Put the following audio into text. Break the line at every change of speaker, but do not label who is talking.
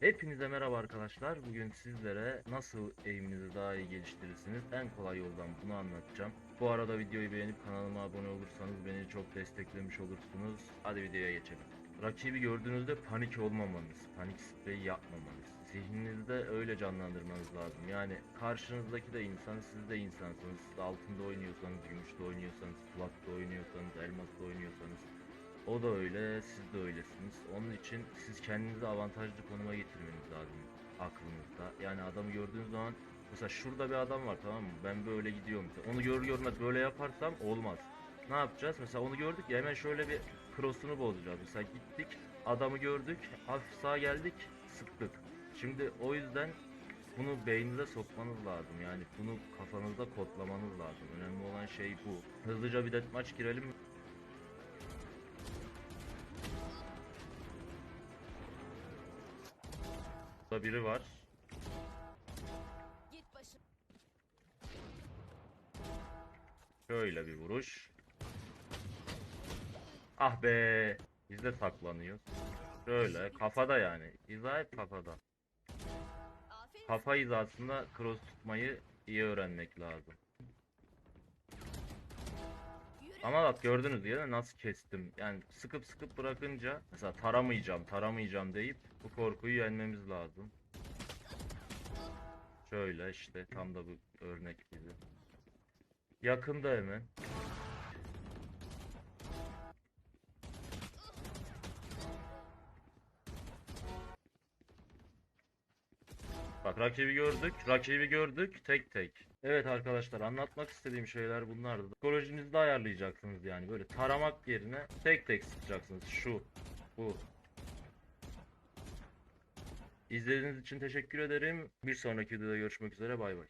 Hepinize merhaba arkadaşlar. Bugün sizlere nasıl eğiminizi daha iyi geliştirirsiniz en kolay yoldan bunu anlatacağım. Bu arada videoyu beğenip kanalıma abone olursanız beni çok desteklemiş olursunuz. Hadi videoya geçelim. Rakibi gördüğünüzde panik olmamanız, panik spreyi yapmamanız. Zihninizde öyle canlandırmanız lazım. Yani karşınızdaki de insan, siz de insansınız. Altında oynuyorsanız, gümüşte oynuyorsanız, platta oynuyorsanız, elmasla oynuyorsanız o da öyle, siz de öylesiniz. Onun için siz kendinizi avantajlı konuma getirmeniz lazım aklınızda. Yani adamı gördüğünüz zaman mesela şurada bir adam var tamam mı? Ben böyle gidiyorum. Onu gör görmez böyle yaparsam olmaz. Ne yapacağız? Mesela onu gördük ya hemen şöyle bir cross'unu bozacağız. Mesela gittik, adamı gördük, hafif sağa geldik, sıktık. Şimdi o yüzden bunu beyninize sokmanız lazım. Yani bunu kafanızda kodlamanız lazım. Önemli olan şey bu. Hızlıca bir deathmatch girelim. Burada biri var. Şöyle bir vuruş. Ah be. Biz de saklanıyoruz. Şöyle kafada yani. Hiza hep kafada. Kafa hizasında cross tutmayı iyi öğrenmek lazım. Ama bak gördünüz mi nasıl kestim. Yani sıkıp sıkıp bırakınca mesela taramayacağım taramayacağım deyip bu korkuyu yenmemiz lazım. Şöyle işte tam da bu örnek gibi. Yakında hemen. Bak rakibi gördük, rakibi gördük tek tek. Evet arkadaşlar anlatmak istediğim şeyler bunlardı. Psikolojinizi de ayarlayacaksınız yani böyle taramak yerine tek tek sıkacaksınız. Şu, bu. İzlediğiniz için teşekkür ederim. Bir sonraki videoda görüşmek üzere bay bay.